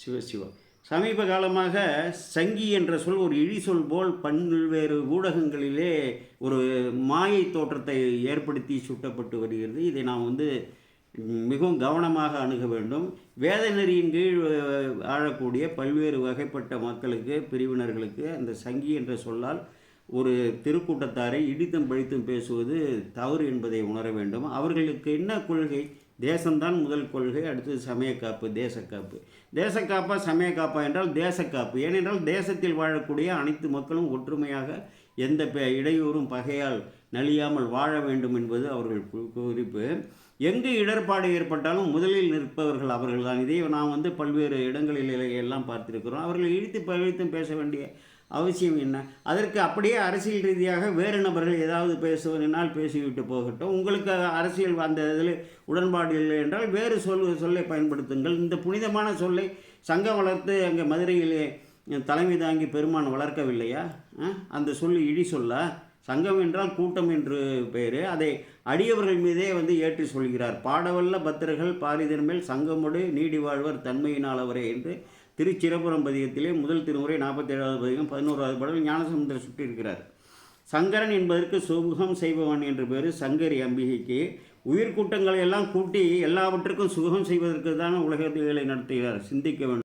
சிவ சிவா. சமீப காலமாக சங்கி என்ற சொல் ஒரு இழி சொல் போல் பல்வேறு ஊடகங்களிலே ஒரு மாயை தோற்றத்தை ஏற்படுத்தி சுட்டப்பட்டு வருகிறது. இதை நாம் வந்து மிகவும் கவனமாக அணுக வேண்டும். வேத நெறியின் கீழ் ஆழக்கூடிய பல்வேறு வகைப்பட்ட மக்களுக்கு பிரிவினர்களுக்கு அந்த சங்கி என்ற சொல்லால் ஒரு திருக்கூட்டத்தாரை இடித்தும் பழித்தும் பேசுவது தவறு என்பதை உணர வேண்டும். அவர்களுக்கு என்ன கொள்கை? தேசம்தான் முதல் கொள்கை அடுத்தது சமயக்காப்பு தேசக்காப்பு. தேசக்காப்பா சமயக்காப்பா என்றால் தேசக்காப்பு. ஏனென்றால் தேசத்தில் வாழக்கூடிய அனைத்து மக்களும் ஒற்றுமையாக எந்த பெ- இடையூறும் பகையால் நலியாமல் வாழ வேண்டும் என்பது அவர்கள் குறிப்பு. எங்கு இடர்பாடு ஏற்பட்டாலும் முதலில் நிற்பவர்கள் அவர்கள்தான். இதை நாம் வந்து பல்வேறு இடங்களில் எல்லாம் பார்த்திருக்கிறோம். அவர்களை இழுத்து பழித்தும் பேச வேண்டிய அவசியம் என்ன? அதற்கு அப்படியே அரசியல் ரீதியாக வேறு நபர்கள் ஏதாவது பேசுவதனால் பேசிவிட்டு போகட்டும். உங்களுக்கு அரசியல் அந்த இதில் உடன்பாடு இல்லை என்றால் வேறு சொல் சொல்லை பயன்படுத்துங்கள். இந்த புனிதமான சொல்லை சங்கம் வளர்த்து அங்கே மதுரையிலே தலைமை தாங்கி பெருமான் வளர்க்கவில்லையா? அந்த சொல் இடி சொல்ல? சங்கம் என்றால் கூட்டம் என்று பெயர். அதை அடியவர்கள் மீதே வந்து ஏற்றி சொல்கிறார். பாடவல்ல பக்தர்கள் பாரிதர் மேல் சங்கமுடு நீடி வாழ்வர் தன்மையினால் அவரே என்று திருச்சிரபுரம் பதிகத்திலே முதல் திருமுறை நாற்பத்தேழாவது பதிகம் பதினோராவது பாடல் ஞானசமுந்தர் சுட்டியிருக்கிறார் சங்கரன் என்பதற்கு சுகம் செய்பவன் என்று பேர் சங்கரி அம்பிகைக்கு. உயிர்கூட்டங்களை எல்லாம் கூட்டி எல்லாவற்றுக்கும் சுகம் செய்வதற்கு தான் உலகத்தை நடத்துகிறார். சிந்திக்க வேண்டும்